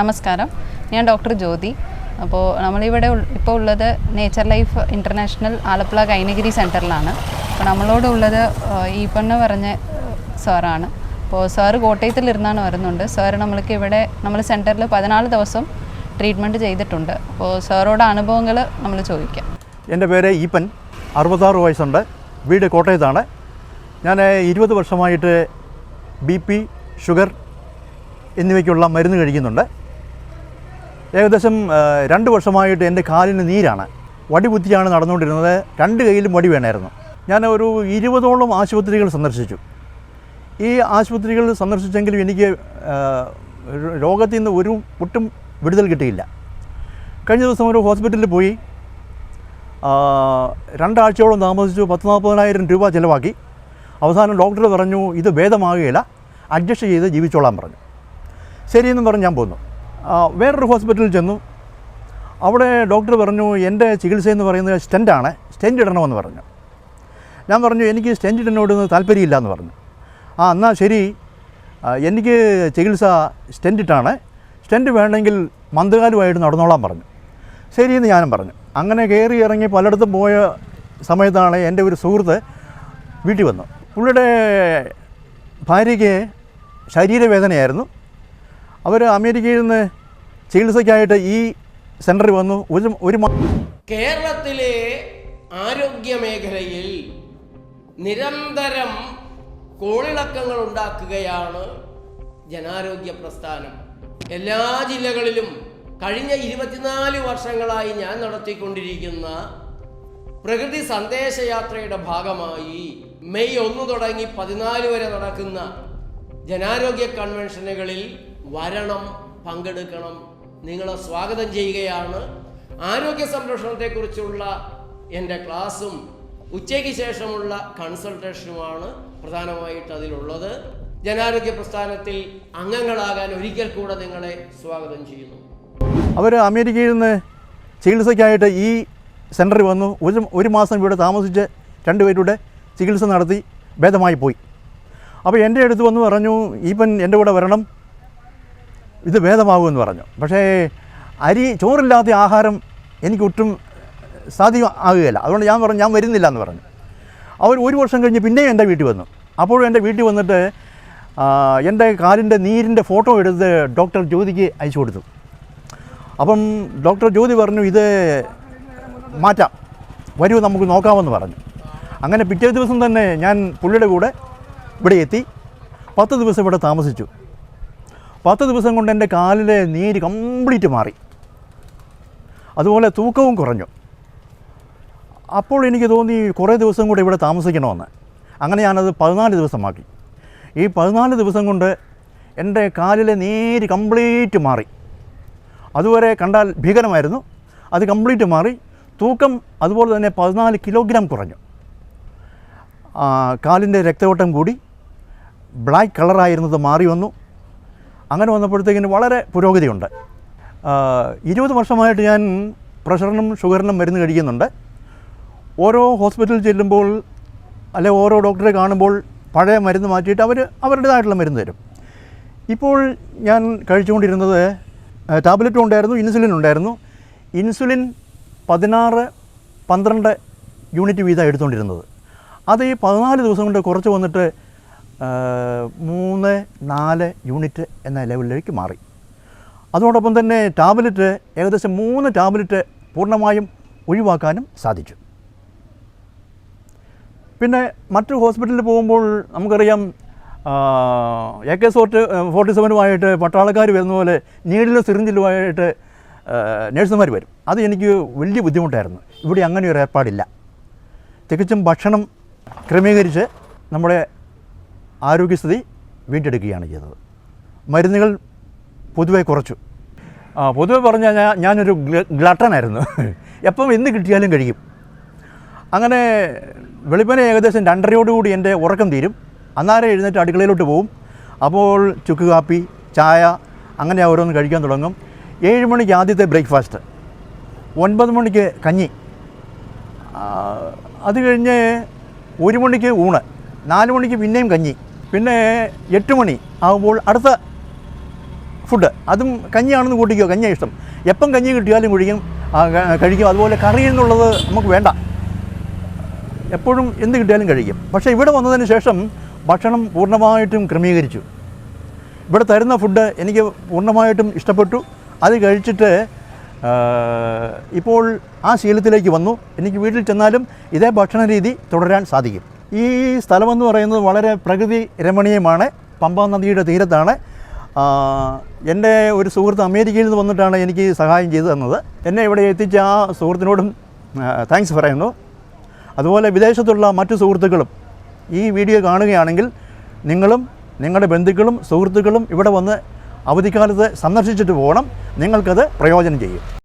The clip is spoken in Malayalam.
നമസ്കാരം. ഞാൻ ഡോക്ടർ ജ്യോതി. അപ്പോൾ നമ്മളിവിടെ ഇപ്പോൾ ഉള്ളത് nature life international Alappuzha Kainakary സെന്ററിലാണ് അപ്പോൾ നമ്മളോട് ഉള്ളത് പെണ്ണ് പറഞ്ഞ സാറാണ്. അപ്പോൾ സാറ് കോട്ടയത്തിലിരുന്നാണ് വരുന്നുണ്ട്. സാർ നമ്മൾക്ക് ഇവിടെ നമ്മൾ സെന്ററിൽ പതിനാല് ദിവസം ട്രീറ്റ്മെന്റ് ചെയ്തിട്ടുണ്ട്. അപ്പോൾ സാറോട് അനുഭവങ്ങൾ നമ്മൾ ചോദിക്കാം. എന്റെ പേര് ഈപ്പൻ. അറുപത്താറ് വയസ്സുണ്ട്. വീട് കോട്ടയത്താണ്. ഞാൻ ഇരുപത് വർഷമായിട്ട് ബി പി ഷുഗർ എന്നിവയ്ക്കുള്ള മരുന്ന് കഴിക്കുന്നുണ്ട്. ഏകദേശം രണ്ട് വർഷമായിട്ട് എന്റെ കാലിന് നീരാണ്. വടി കുത്തിയാണ് നടന്നുകൊണ്ടിരുന്നത്. രണ്ട് കയ്യിലും വടി വേണമായിരുന്നു. ഞാൻ ഒരു ഇരുപതോളം ആശുപത്രികൾ സന്ദർശിച്ചു. ഈ ആശുപത്രികൾ സന്ദർശിച്ചെങ്കിലും എനിക്ക് രോഗത്തിൽ നിന്ന് ഒരു ഒട്ടും വിടുതൽ കിട്ടിയില്ല. കഴിഞ്ഞ ദിവസം ഒരു ഹോസ്പിറ്റലിൽ പോയി. രണ്ടാഴ്ചയോളം താമസിച്ചു. പത്ത് നാൽപ്പതിനായിരം രൂപ ചിലവാക്കി. അവസാനം ഡോക്ടർ പറഞ്ഞു ഇത് ഭേദമാകുകയില്ല. അഡ്ജസ്റ്റ് ചെയ്ത് ജീവിച്ചോളാൻ പറഞ്ഞു. ശരിയെന്നും പറഞ്ഞ് ഞാൻ പോന്നു. വേറൊരു ഹോസ്പിറ്റലിൽ ചെന്നു. അവിടെ ഡോക്ടർ പറഞ്ഞു എന്റെ ചികിത്സ എന്ന് പറയുന്നത് സ്റ്റെന്റാണ് സ്റ്റെന്റ് ഇടണമെന്ന് പറഞ്ഞു. ഞാൻ പറഞ്ഞു എനിക്ക് സ്റ്റെന്റ് ഇടുന്നതിനോടൊന്നും താല്പര്യമില്ല എന്ന് പറഞ്ഞു. ആ എന്നാൽ ശരി. എനിക്ക് ചികിത്സ സ്റ്റെന്റിട്ടാണ് സ്റ്റെന്റ് വേണമെങ്കിൽ മന്ദകാലുമായിട്ട് നടന്നോളാൻ പറഞ്ഞു. ശരിയെന്ന് ഞാനും പറഞ്ഞു. അങ്ങനെ കയറി ഇറങ്ങി പലയിടത്തും പോയ സമയത്താണ് എന്റെ ഒരു സുഹൃത്ത് വീട്ടിൽ വന്നു. പുള്ളിയുടെ ഭാര്യയ്ക്ക് ശരീരവേദനയായിരുന്നു. അവർ അമേരിക്കയിൽ നിന്ന് ചികിത്സയ്ക്കായിട്ട് ഈ സെന്ററിൽ വന്നു. ഒരു ഒരു കേരളത്തിലെ ആരോഗ്യ മേഖലയിൽ നിരന്തരം കോളിളക്കങ്ങൾ ഉണ്ടാക്കുകയാണ് ജനാരോഗ്യ പ്രസ്ഥാനം. എല്ലാ ജില്ലകളിലും കഴിഞ്ഞ ഇരുപത്തിനാല് വർഷങ്ങളായി ഞാൻ നടത്തിക്കൊണ്ടിരിക്കുന്ന പ്രകൃതി സന്ദേശയാത്രയുടെ ഭാഗമായി മെയ് ഒന്ന് തുടങ്ങി പതിനാല് വരെ നടക്കുന്ന ജനാരോഗ്യ കൺവെൻഷനുകളിൽ വരണം പങ്കെടുക്കണം. നിങ്ങളെ സ്വാഗതം ചെയ്യുകയാണ്. ആരോഗ്യ സംരക്ഷണത്തെക്കുറിച്ചുള്ള എന്റെ ക്ലാസ്സും ഉച്ചയ്ക്ക് ശേഷമുള്ള കൺസൾട്ടേഷനുമാണ് പ്രധാനമായിട്ട് അതിലുള്ളത്. ജനാരോഗ്യ പ്രസ്ഥാനത്തിൽ അംഗങ്ങളാകാൻ ഒരിക്കൽ കൂടെ നിങ്ങളെ സ്വാഗതം ചെയ്യുന്നു. അവർ അമേരിക്കയിൽ നിന്ന് ചികിത്സയ്ക്കായിട്ട് ഈ സെന്ററിൽ വന്നു. ഒരു ഒരു മാസം ഇവിടെ താമസിച്ച് രണ്ടുപേരുടെ ചികിത്സ നടത്തി ഭേദമായി പോയി. അപ്പോൾ എന്റെ അടുത്ത് വന്ന് പറഞ്ഞു ഈപ്പൻ എന്റെ കൂടെ വരണം. ഇത് ഭേദമാകുമെന്ന് പറഞ്ഞു. പക്ഷേ അരി ചോറില്ലാത്ത ആഹാരം എനിക്കൊട്ടും സാധ്യം ആകുകയില്ല അതുകൊണ്ട് ഞാൻ പറഞ്ഞു ഞാൻ വരുന്നില്ല എന്ന് പറഞ്ഞു. അവർ ഒരു വർഷം കഴിഞ്ഞ് പിന്നെയും എന്റെ വീട്ടിൽ വന്നു. അപ്പോഴും എന്റെ വീട്ടിൽ വന്നിട്ട് എന്റെ കാലിന്റെ നീരിന്റെ ഫോട്ടോ എടുത്ത് ഡോക്ടർ ജ്യോതിക്ക് അയച്ചു കൊടുത്തു. അപ്പം ഡോക്ടർ ജ്യോതി പറഞ്ഞു ഇത് മാറ്റാം. വരൂ നമുക്ക് നോക്കാമെന്ന് പറഞ്ഞു. അങ്ങനെ പിറ്റേ ദിവസം തന്നെ ഞാൻ പുള്ളിയുടെ കൂടെ ഇവിടെ എത്തി. പത്ത് ദിവസം ഇവിടെ താമസിച്ചു. പത്ത് ദിവസം കൊണ്ട് എന്റെ കാലിലെ നീര് കംപ്ലീറ്റ് മാറി. അതുപോലെ തൂക്കവും കുറഞ്ഞു. അപ്പോൾ എനിക്ക് തോന്നി കുറേ ദിവസം കൂടെ ഇവിടെ താമസിക്കണമെന്ന്. അങ്ങനെ ഞാനത് പതിനാല് ദിവസമാക്കി. ഈ പതിനാല് ദിവസം കൊണ്ട് എന്റെ കാലിലെ നീര് കംപ്ലീറ്റ് മാറി. അതുവരെ കണ്ടാൽ ഭീകരമായിരുന്നു. അത് കംപ്ലീറ്റ് മാറി. തൂക്കം അതുപോലെ തന്നെ പതിനാല് കിലോഗ്രാം കുറഞ്ഞു. കാലിന്റെ രക്തയോട്ടം കൂടി ബ്ലാക്ക് കളറായിരുന്നത് മാറി വന്നു. അങ്ങനെ വന്നപ്പോഴത്തേക്കിന് വളരെ പുരോഗതിയുണ്ട്. ഇരുപത് വർഷമായിട്ട് ഞാൻ പ്രഷറിനും ഷുഗറിനും മരുന്ന് കഴിക്കുന്നുണ്ട്. ഓരോ ഹോസ്പിറ്റലിൽ ചെല്ലുമ്പോൾ അല്ലെ ഓരോ ഡോക്ടറെ കാണുമ്പോൾ പഴയ മരുന്ന് മാറ്റിയിട്ട് അവർ അവരുടേതായിട്ടുള്ള മരുന്ന് തരും. ഇപ്പോൾ ഞാൻ കഴിച്ചുകൊണ്ടിരുന്നത് ടാബ്ലറ്റും ഉണ്ടായിരുന്നു ഇൻസുലിൻ ഉണ്ടായിരുന്നു. ഇൻസുലിൻ പതിനാറ് പന്ത്രണ്ട് യൂണിറ്റ് വീതം എടുത്തുകൊണ്ടിരുന്നത് അത് ഈ പതിനാല് ദിവസം കൊണ്ട് കുറച്ച് വന്നിട്ട് മൂന്ന് നാല് യൂണിറ്റ് എന്ന ലെവലിലേക്ക് മാറി. അതോടൊപ്പം തന്നെ ടാബ്ലറ്റ് ഏകദേശം മൂന്ന് ടാബ്ലറ്റ് പൂർണമായും ഒഴിവാക്കാനും സാധിച്ചു. പിന്നെ മറ്റു ഹോസ്പിറ്റലിൽ പോകുമ്പോൾ നമുക്കറിയാം എ കെ സോട്ട് ഫോർട്ടി സെവനുമായിട്ട് പട്ടാളക്കാർ വരുന്ന പോലെ നീഡിലും സിറിഞ്ചിലുമായിട്ട് നേഴ്സുമാർ വരും. അത് എനിക്ക് വലിയ ബുദ്ധിമുട്ടായിരുന്നു. ഇവിടെ അങ്ങനെ ഒരു ഏർപ്പാടില്ല. തികച്ചും ഭക്ഷണം ക്രമീകരിച്ച് നമ്മുടെ ആരോഗ്യസ്ഥിതി വീണ്ടെടുക്കുകയാണ് ചെയ്തത് മരുന്നുകൾ പൊതുവെ കുറച്ചു. പൊതുവെ പറഞ്ഞാൽ ഞാൻ ഞാനൊരു ഗ്ല- ഗ്ലട്ടനായിരുന്നു. എപ്പം എന്ത് കിട്ടിയാലും കഴിക്കും അങ്ങനെ വെളുപ്പിനെ ഏകദേശം രണ്ടരയോടുകൂടി എന്റെ ഉറക്കം തീരും. അന്നേരം എഴുന്നേറ്റ് അടുക്കളയിലോട്ട് പോവും. അപ്പോൾ ചുക്ക് കാപ്പി ചായ അങ്ങനെ ഓരോന്ന് കഴിക്കാൻ തുടങ്ങും. ഏഴ് മണിക്ക് ആദ്യത്തെ ബ്രേക്ക്ഫാസ്റ്റ്. ഒൻപത് മണിക്ക് കഞ്ഞി. അത് കഴിഞ്ഞ് ഒരു മണിക്ക് ഊണ്. നാല് മണിക്ക് പിന്നെയും കഞ്ഞി. പിന്നെ എട്ട് മണി ആകുമ്പോൾ അടുത്ത ഫുഡ് അതും കഞ്ഞിയാണെന്ന് കൂട്ടിക്കോ കഞ്ഞിയാണ് ഇഷ്ടം. എപ്പം കഞ്ഞി കിട്ടിയാലും കുഴിക്കും കഴിക്കും. അതുപോലെ കറി എന്നുള്ളത് നമുക്ക് വേണ്ട. എപ്പോഴും എന്ത് കിട്ടിയാലും കഴിക്കും. പക്ഷേ ഇവിടെ വന്നതിന് ശേഷം ഭക്ഷണം പൂർണമായിട്ടും ക്രമീകരിച്ചു. ഇവിടെ തരുന്ന ഫുഡ് എനിക്ക് പൂർണമായിട്ടും ഇഷ്ടപ്പെട്ടു. അത് കഴിച്ചിട്ട് ഇപ്പോൾ ആ ശീലത്തിലേക്ക് വന്നു. എനിക്ക് വീട്ടിൽ ചെന്നാലും ഇതേ ഭക്ഷണ രീതി തുടരാൻ സാധിക്കും. ഈ സ്ഥലമെന്ന് പറയുന്നത് വളരെ പ്രകൃതി രമണീയമാണ്. പമ്പാ നദിയുടെ തീരത്താണ്. എന്റെ ഒരു സുഹൃത്ത് അമേരിക്കയിൽ നിന്ന് വന്നിട്ടാണ് എനിക്ക് സഹായം ചെയ്തു തന്നത്. എന്നെ ഇവിടെ എത്തിച്ച ആ സുഹൃത്തിനോടും താങ്ക്സ് പറയുന്നു. അതുപോലെ വിദേശത്തുള്ള മറ്റു സുഹൃത്തുക്കളും ഈ വീഡിയോ കാണുകയാണെങ്കിൽ നിങ്ങളും നിങ്ങളുടെ ബന്ധുക്കളും സുഹൃത്തുക്കളും ഇവിടെ വന്ന് അവധിക്കാലത്ത് സന്ദർശിച്ചിട്ട് പോകണം. നിങ്ങൾക്കത് പ്രയോജനം ചെയ്യും.